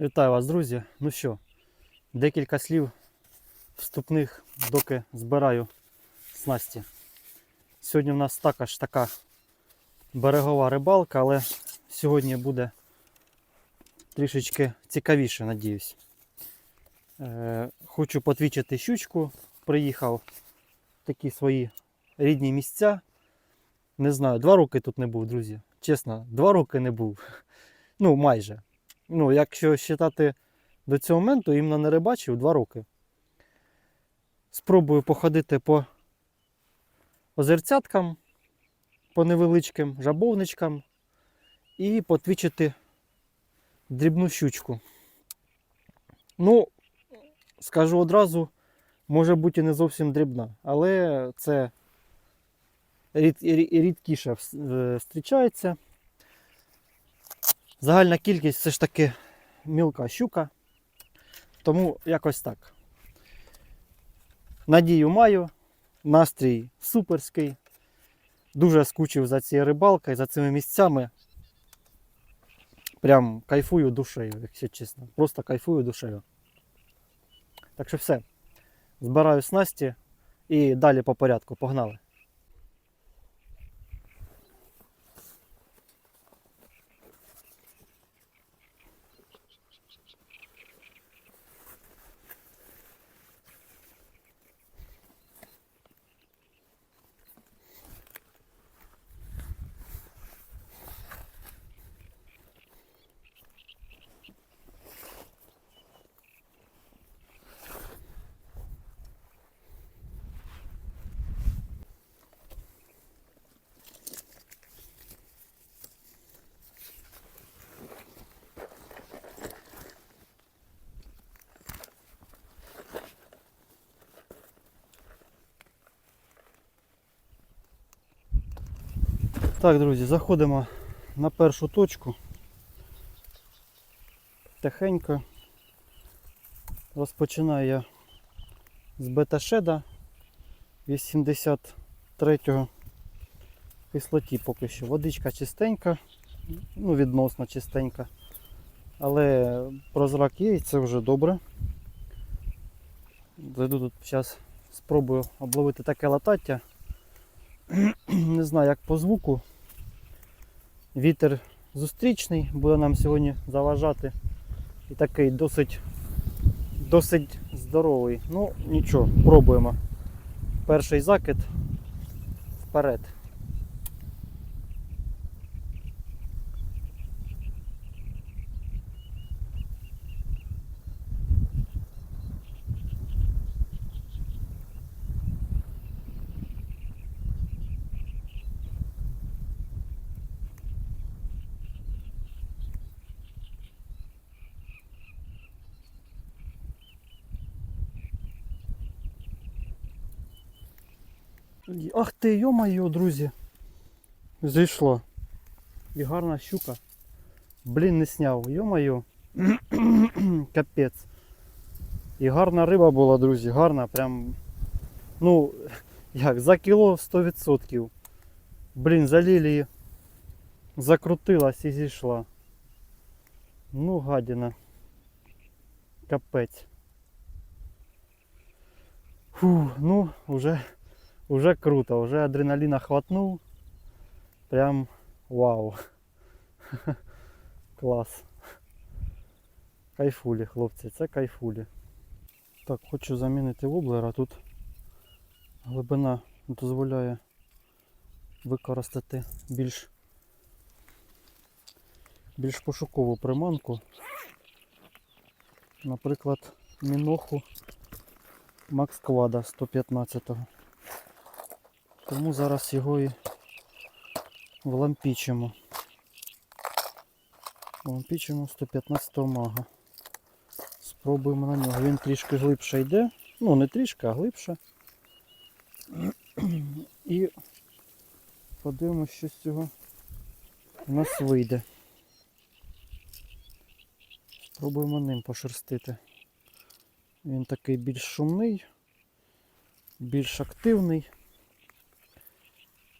Вітаю вас, друзі. Ну що, декілька слів вступних, доки збираю снасті. Сьогодні в нас також така берегова рибалка, але сьогодні буде трішечки цікавіше, надіюсь. Е, хочу потвічити щучку. Приїхав в такі свої рідні місця. Не знаю, два роки тут не був, друзі. Чесно, два роки не був. Ну, майже. Ну, якщо вважати до цього моменту, іменно не рибачив 2 роки. Спробую походити по озерцяткам, по невеличким жабовничкам і потвічити дрібну щучку. Ну, скажу одразу, може бути і не зовсім дрібна, але це рід, рід- рідкіше е, зустрічається. Загальна кількість все ж таки мілка щука. Тому якось так. Надію маю. Настрій суперський. Дуже скучив за цією рибалкою, за цими місцями. Прям кайфую душею, якщо чесно. Просто кайфую душею. Так що все. Збираю снасті і далі по порядку. Погнали. Так, друзі, заходимо на першу точку. Тихенько. Розпочинаю я з бета-шеда 83-го кислоті поки що. Водичка чистенька, ну відносно чистенька. Але прозрак є і це вже добре. Зайду тут зараз спробую обловити таке латаття. Не знаю як по звуку. Вітер зустрічний, буде нам сьогодні заважати. І такий досить досить здоровий. Ну, нічого, пробуємо. Перший закид вперед. Ах ти, йо-моє, друзі. Зійшла. І гарна щука. Блін, не сняв. Йо-моє. Капець. І гарна риба була, друзі, гарна, прям. Ну, як, за кіло 100%. Блін, за лілії закрутилась і зійшла. Ну, гадіна. Капець. Фу, ну, уже Уже круто, уже адреналіна хватнув. Прям вау. Клас. Кайфулі, хлопці, це кайфулі. Так, хочу замінити воблера. Тут глибина дозволяє використати більш більш пошукову приманку. Наприклад, міноху Макс Квада 115-го. Тому зараз його і влампічимо. Влампічимо 115 мага. Спробуємо на нього. Він трішки глибше йде. Ну, не трішки, а глибше. І подивимося, що з цього у нас вийде. Спробуємо ним пошерстити. Він такий більш шумний, більш активний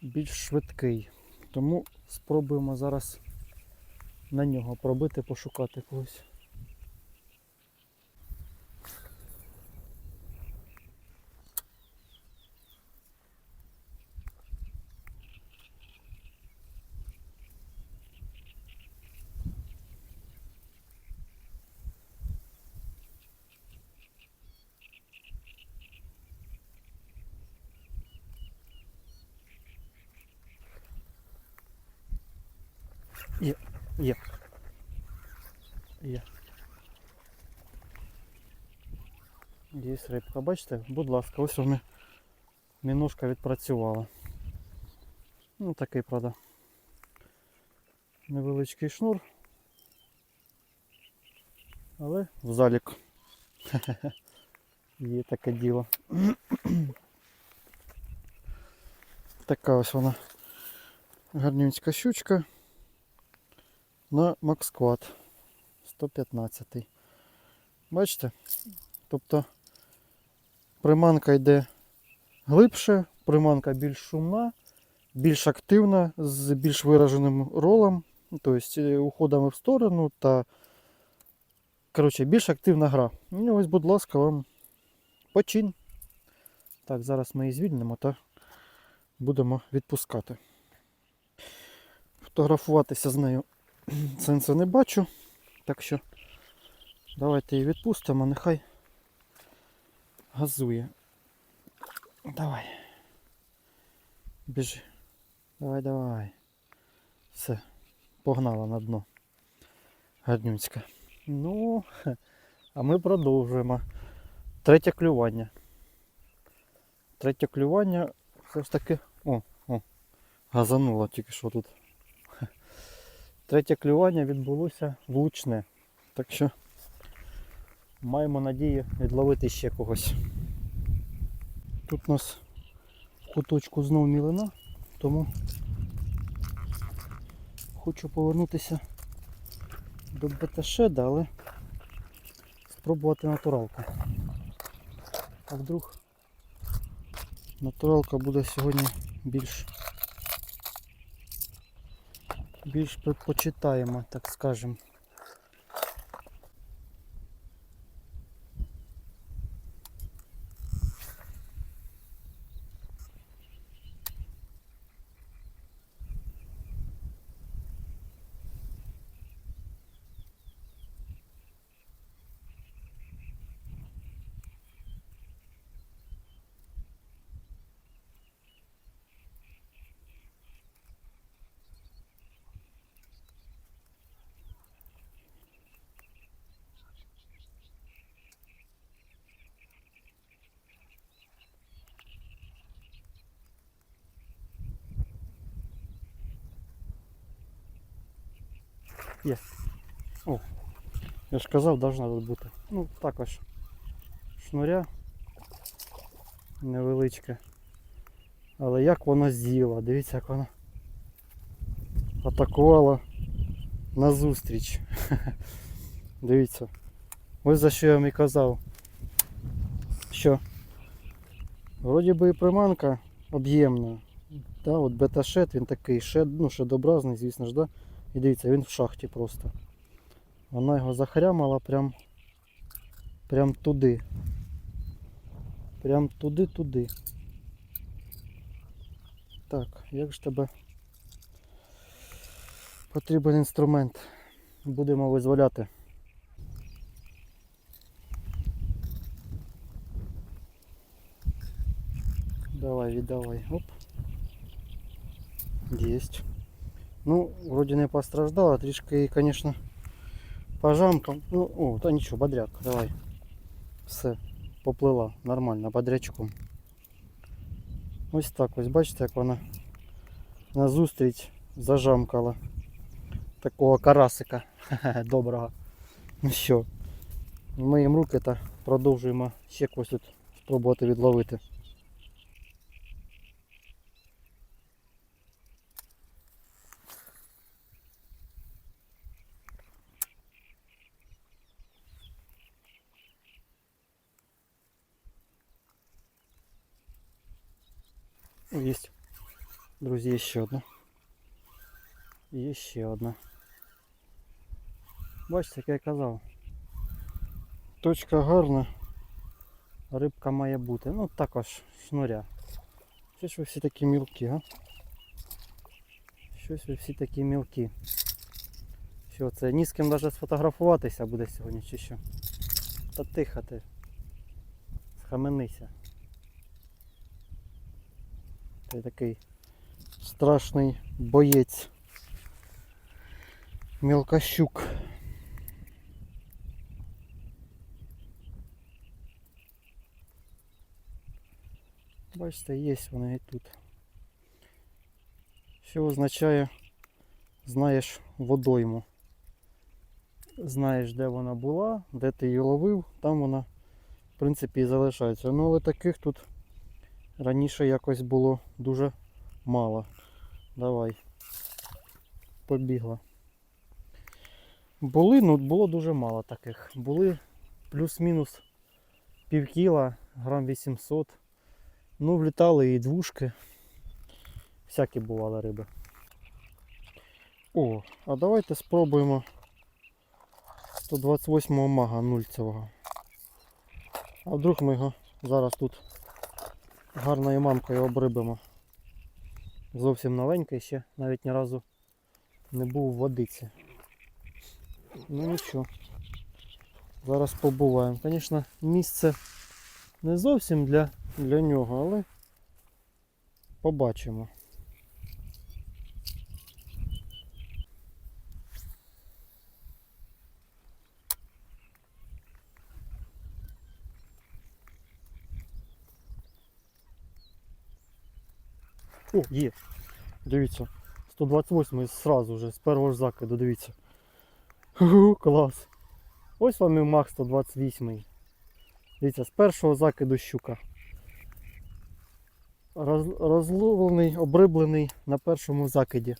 більш швидкий. Тому спробуємо зараз на нього пробити, пошукати когось. Є, є. Є. Є рибка. Бачите, будь ласка, ось вони мінушка відпрацювала. Ну такий, правда. Невеличкий шнур. Але в залік. Є таке діло. така ось вона гарнюнська щучка на Максквад 115. Бачите? Тобто приманка йде глибше, приманка більш шумна, більш активна, з більш вираженим ролом, ну, тобто е, уходами в сторону та коротше, більш активна гра. І ось, будь ласка, вам почин. Так, зараз ми її звільнимо та будемо відпускати. Фотографуватися з нею сенсу не бачу. Так що давайте її відпустимо, нехай газує. Давай. Біжи. Давай, давай. Все, погнала на дно. Гарнюцька. Ну, а ми продовжуємо. Третє клювання. Третє клювання все ж таки. О, о, газануло тільки що тут. Третє клювання відбулося влучне. Так що маємо надію відловити ще когось. Тут у нас в куточку знов мілина, тому хочу повернутися до беташеда, але спробувати натуралку. А вдруг натуралка буде сьогодні більш більш предпочитаємо, так скажемо. Є. О, я ж казав, должна тут бути. Ну, також шнуря невеличке. Але як вона з'їла, дивіться, як вона атакувала назустріч. Дивіться. Ось за що я вам і казав. Що вроді би і приманка об'ємна. Да, от бета-шет, він такий шед, ну, шедобразний, звісно ж, да? І дивіться, він в шахті просто. Вона його захрямала прям, прям туди. Прям туди-туди. Так, як ж тебе потрібен інструмент. Будемо визволяти. Давай, віддавай. Оп. Есть. Ну, вроде не постраждала, трішки, конечно, по жамкам. Ну, о, та нічого, бодряк, давай. Все, поплила, нормально, бодрячком. Ось так ось, бачите, як вона назустріч зажамкала. Такого карасика доброго. Ну що, миємо руки та продовжуємо ще когось тут спробувати відловити. Есть. Друзі, є ще одна. Є ще одна. Бачите, як я казав. Точка гарна. Рибка має бути. Ну також шнуря. Щось ви всі такі мілкі, а? Щось ви всі такі мілкі. Що це? Ні з ким навіть сфотографуватися буде сьогодні чи що? Та тихо ти. Схаменися. Ти такий страшний боєць. Мелкощук. Бачите, є вони і тут. Що означає, знаєш водойму. Знаєш, де вона була, де ти її ловив, там вона, в принципі, і залишається. Ну, але таких тут раніше якось було дуже мало. Давай. Побігла. Були, ну було дуже мало таких. Були плюс-мінус пів кіла, грам 800. Ну, влітали і двушки. Всякі бували риби. О, а давайте спробуємо 128 мага нульцевого. А вдруг ми його зараз тут гарною мамкою обрибимо. Зовсім новенький ще, навіть ні разу не був в водиці. Ну нічого. Зараз побуваємо. Звісно, місце не зовсім для, для нього, але побачимо. О, є. Дивіться. 128 сразу вже, з першого ж закиду, дивіться. Ху, клас. Ось вам і мах 128. Дивіться, з першого закиду щука. Роз, розловлений, обриблений на першому закиді.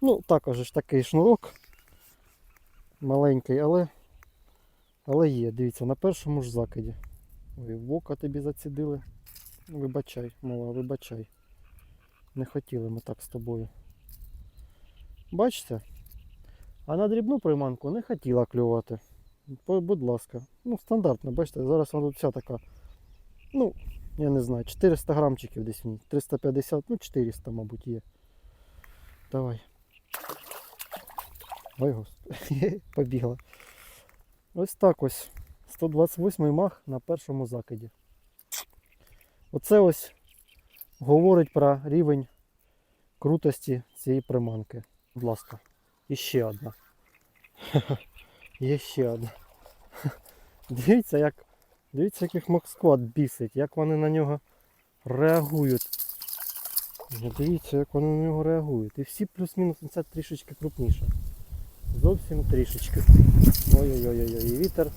Ну, також ж такий шнурок. Маленький, але але є, дивіться, на першому ж закиді. Ой, в ока тобі зацідили. Вибачай, мала, вибачай. Не хотіли ми так з тобою. Бачите? А на дрібну приманку не хотіла клювати. Будь ласка. Ну, стандартно, бачите, зараз вона тут вся така. Ну, я не знаю, 400 грамчиків десь в ній. 350, ну 400, мабуть, є. Давай. Ой, господи, побігла. Ось так ось. 128 мах на першому закиді. Оце ось говорить про рівень крутості цієї приманки. Будь ласка. І ще одна. Є ще одна. Дивіться, як. Дивіться, як їх Москват бісить, як вони на нього реагують. Ну, Дивіться, як вони на нього реагують. І всі плюс-мінус ця трішечки крупніша. Зовсім трішечки. Ой-ой-ой, і вітер.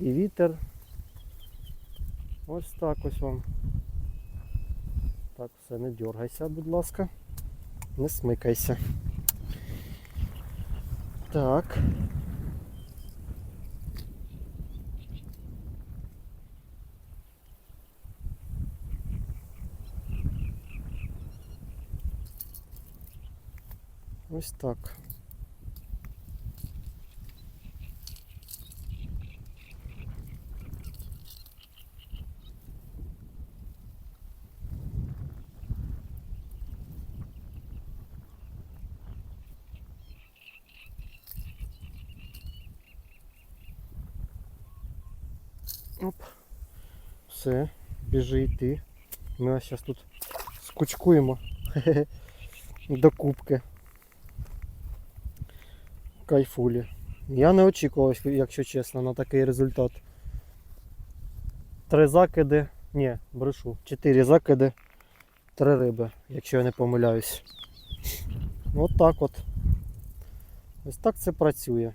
І вітер. Ось так ось вам. Так, все, не дергайся, будь ласка. Не смикайся. Так. Ось так. Оп. Все, біжи йти. Ми вас зараз тут скучкуємо до кубки. Кайфулі. Я не очікував, якщо чесно, на такий результат. Три закиди. Ні, брешу. Чотири закиди, три риби, якщо я не помиляюсь. От так от. Ось так це працює.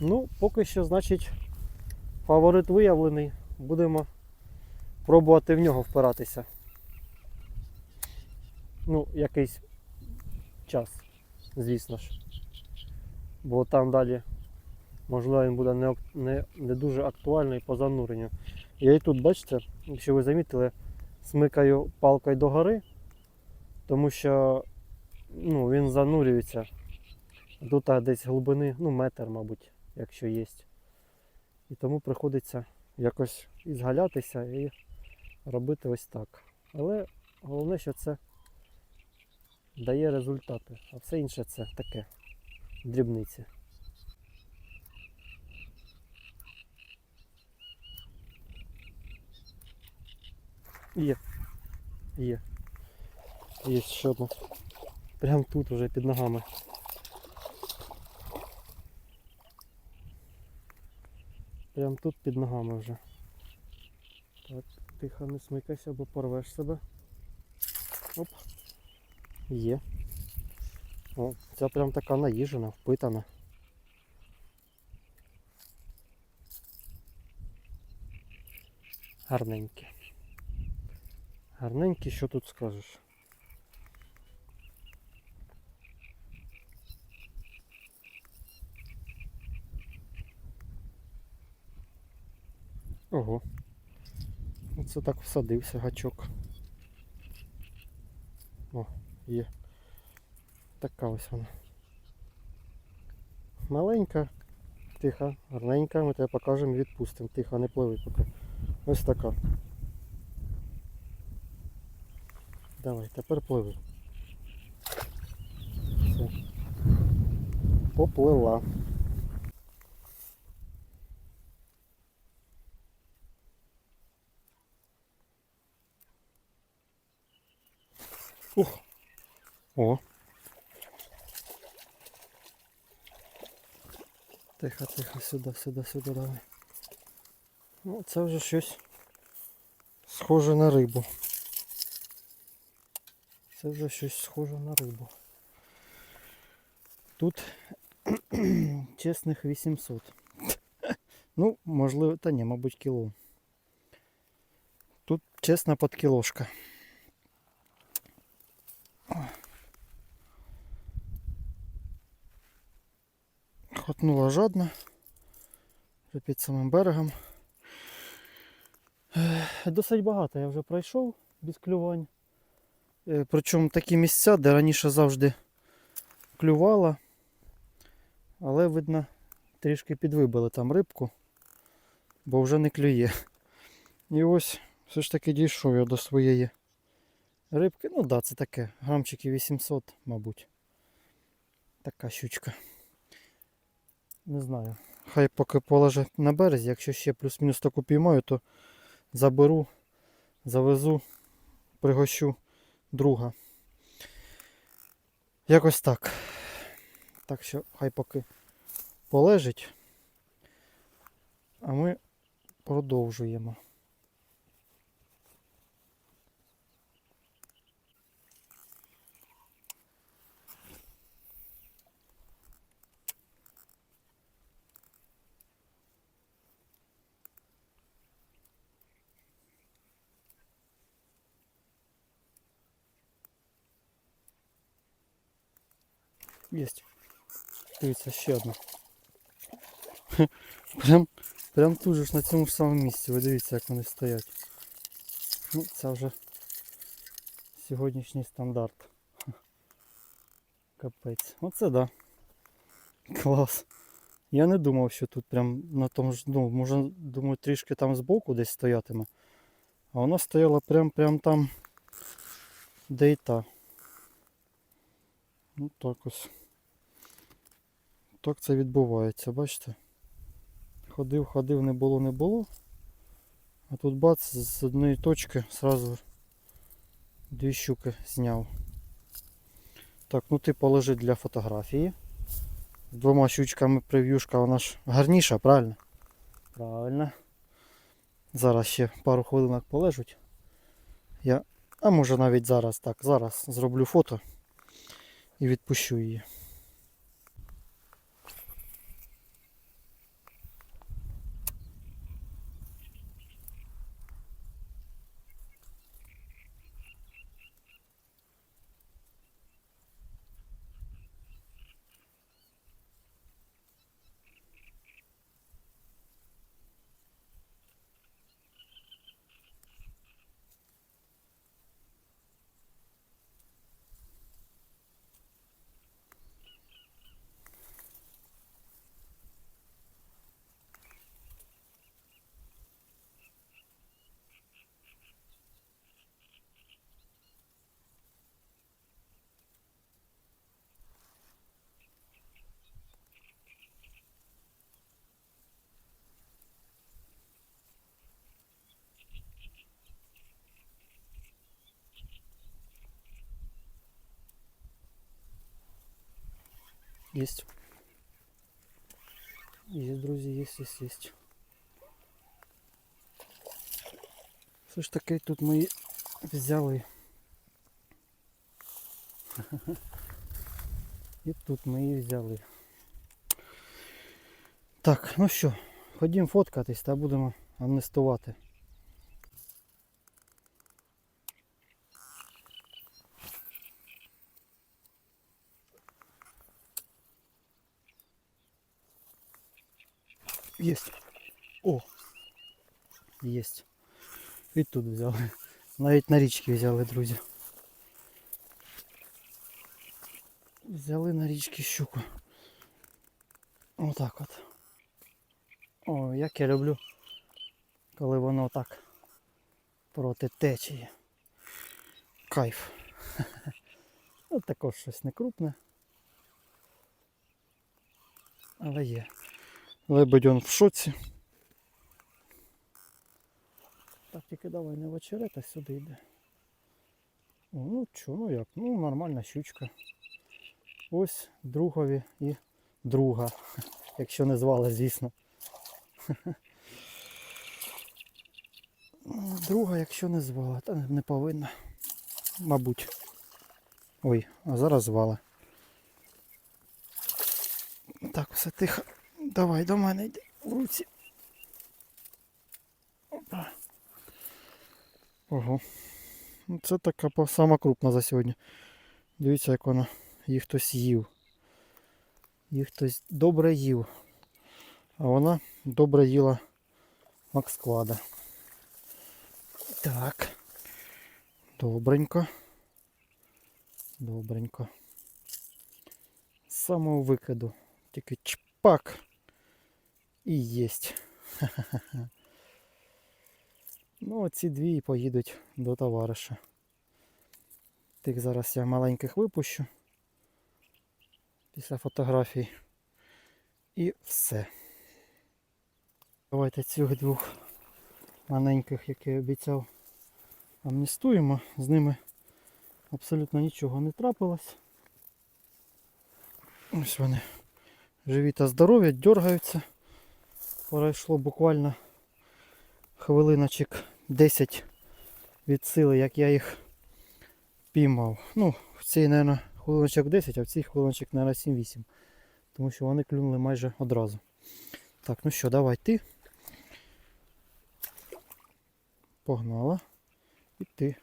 Ну, поки що, значить, фаворит виявлений. Будемо пробувати в нього впиратися. Ну, якийсь час, звісно ж. Бо там далі, можливо, він буде не, не, не дуже актуальний по зануренню. Я і тут, бачите, якщо ви замітили, смикаю палкою догори, тому що ну, він занурюється. Тут десь глибини, ну, метр, мабуть, якщо є. І тому приходиться якось ізгалятися і робити ось так. Але головне, що це дає результати, а все інше це таке дрібниці. Є. Є. Є ще одна Прям тут уже під ногами. Прям тут під ногами вже. Так, тихо, не смикайся, бо порвеш себе. Оп. Є. О, ця прям така наїжена, впитана. Гарненькі. Гарненькі, що тут скажеш? Ого. Оце так всадився гачок. О, є. Така ось вона. Маленька, тиха, гарненька, ми тебе покажемо і відпустимо. Тихо, не пливи поки. Ось така. Давай, тепер пливи. Все. Поплила. Ух. О. Тихо, тихо, сюди, сюди, сюди давай. Ну, це вже щось схоже на рибу. Це вже щось схоже на рибу. Тут чесних 800. Ну, можливо, та ні, мабуть, кіло. Тут чесна подкілошка. Хотнула жадно. Вже під самим берегом. Досить багато я вже пройшов без клювань. Е, Причому такі місця, де раніше завжди клювала. Але видно, трішки підвибили там рибку, бо вже не клює. І ось все ж таки дійшов я до своєї рибки. Ну так, да, це таке, грамчики 800, мабуть. Така щучка. Не знаю. Хай поки положить на березі, якщо ще плюс-мінус таку піймаю, то заберу, завезу, пригощу друга. Якось так. Так що хай поки полежить. А ми продовжуємо. Єсть. Дивіться, ще одна. Прям, прям тут же ж на цьому ж самому місці. Ви дивіться, як вони стоять. Ну, це вже сьогоднішній стандарт. Капець. Оце да. Клас. Я не думав, що тут прям на тому ж, ну, може, думаю, трішки там збоку десь стоятиме. А вона стояла прям прям там, де і та. Ну так ось. Так це відбувається, бачите? Ходив, ходив, не було, не було. А тут бац, з одної точки сразу дві щуки зняв. Так, ну ти положи для фотографії. З двома щучками прев'юшка, вона ж гарніша, правильно? Правильно. Зараз ще пару хвилинок полежуть. Я, а може навіть зараз так, зараз зроблю фото і відпущу її. Есть. Есть, друзі, есть, есть, есть. Все ж таки тут ми взяли. І тут ми її взяли. Так, ну що, ходімо фоткатись та будемо амнестувати. Есть. О! Есть. І тут взяли. Навіть на річки взяли, друзі. Взяли на річки щуку. Отак от. О, як я люблю, коли воно так проти течії. Кайф. От також щось не крупне. Але є. Лебедь он в шоці. Так, тільки давай не в очерет, сюди йде. Ну чого, ну як? Ну нормальна щучка. Ось другові і друга. Якщо не звали, звісно. Друга, якщо не звала, та не повинна. Мабуть. Ой, а зараз звала. Так, все тихо. Давай до мене йди в руці. Опа. Ого. Ну, Це така сама крупна за сьогодні. Дивіться, як вона. Їх хтось їв. Їх хтось добре їв. А вона добре їла Максклада. Так. Добренько. Добренько. З самого викиду. Тільки чпак. І єсть. Ну, ці дві і поїдуть до товариша. Тих зараз я маленьких випущу. Після фотографій. І все. Давайте цих двох маленьких, які я обіцяв, амністуємо. З ними абсолютно нічого не трапилось. Ось вони живі та здорові, дергаються. Пройшло буквально хвилиночок 10 від сили, як я їх піймав. Ну, в цій, мабуть, хвилиночок 10, а в цій хвилиночок, мабуть, 7-8. Тому що вони клюнули майже одразу. Так, ну що, давай ти. Погнала. І ти.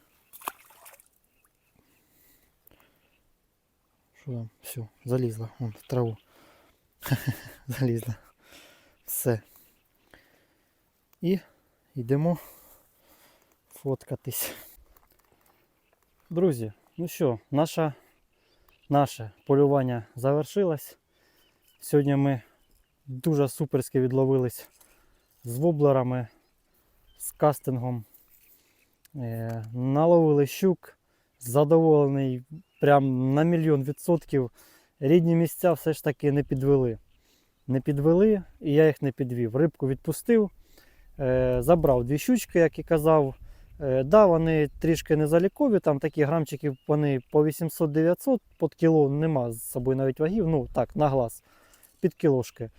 Що там? Все, залізла. Вон, в траву. залізла. Все. І йдемо фоткатись. Друзі, ну що, наша, наше полювання завершилось. Сьогодні ми дуже суперськи відловились з воблерами, з кастингом. Е, наловили щук, задоволений прям на мільйон відсотків. Рідні місця все ж таки не підвели. Не підвели, і я їх не підвів. Рибку відпустив. Е, забрав дві щучки, як і казав. Е, да, вони трішки незалікові, там такі грамчики вони по 800-900 під кіло нема з собою навіть вагів, ну так, на глаз, під кілошки.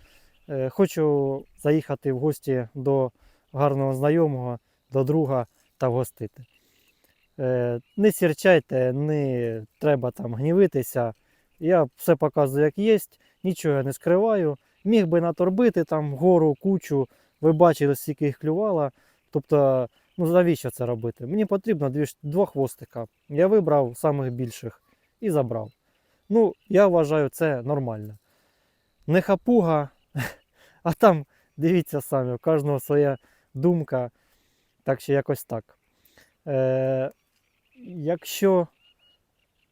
Е, хочу заїхати в гості до гарного знайомого, до друга та вгостити. Не сірчайте, не треба там гнівитися. Я все показую, як є, нічого не скриваю. Міг би наторбити там гору, кучу, ви бачили, скільки їх клювало. Тобто, ну навіщо це робити? Мені потрібно дві, два хвостика. Я вибрав самих більших і забрав. Ну, я вважаю, це нормально. Не хапуга, а там дивіться самі, у кожного своя думка. Так що якось так. Е, якщо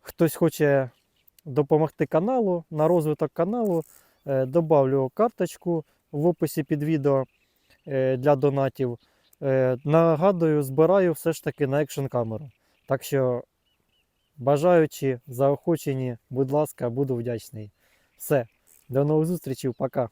хтось хоче допомогти каналу, на розвиток каналу, е, добавлю карточку в описі під відео для донатів. Е, Нагадую, збираю все ж таки на екшн камеру. Так що бажаючи, заохочені, будь ласка, буду вдячний. Все, до нових зустрічей, пока.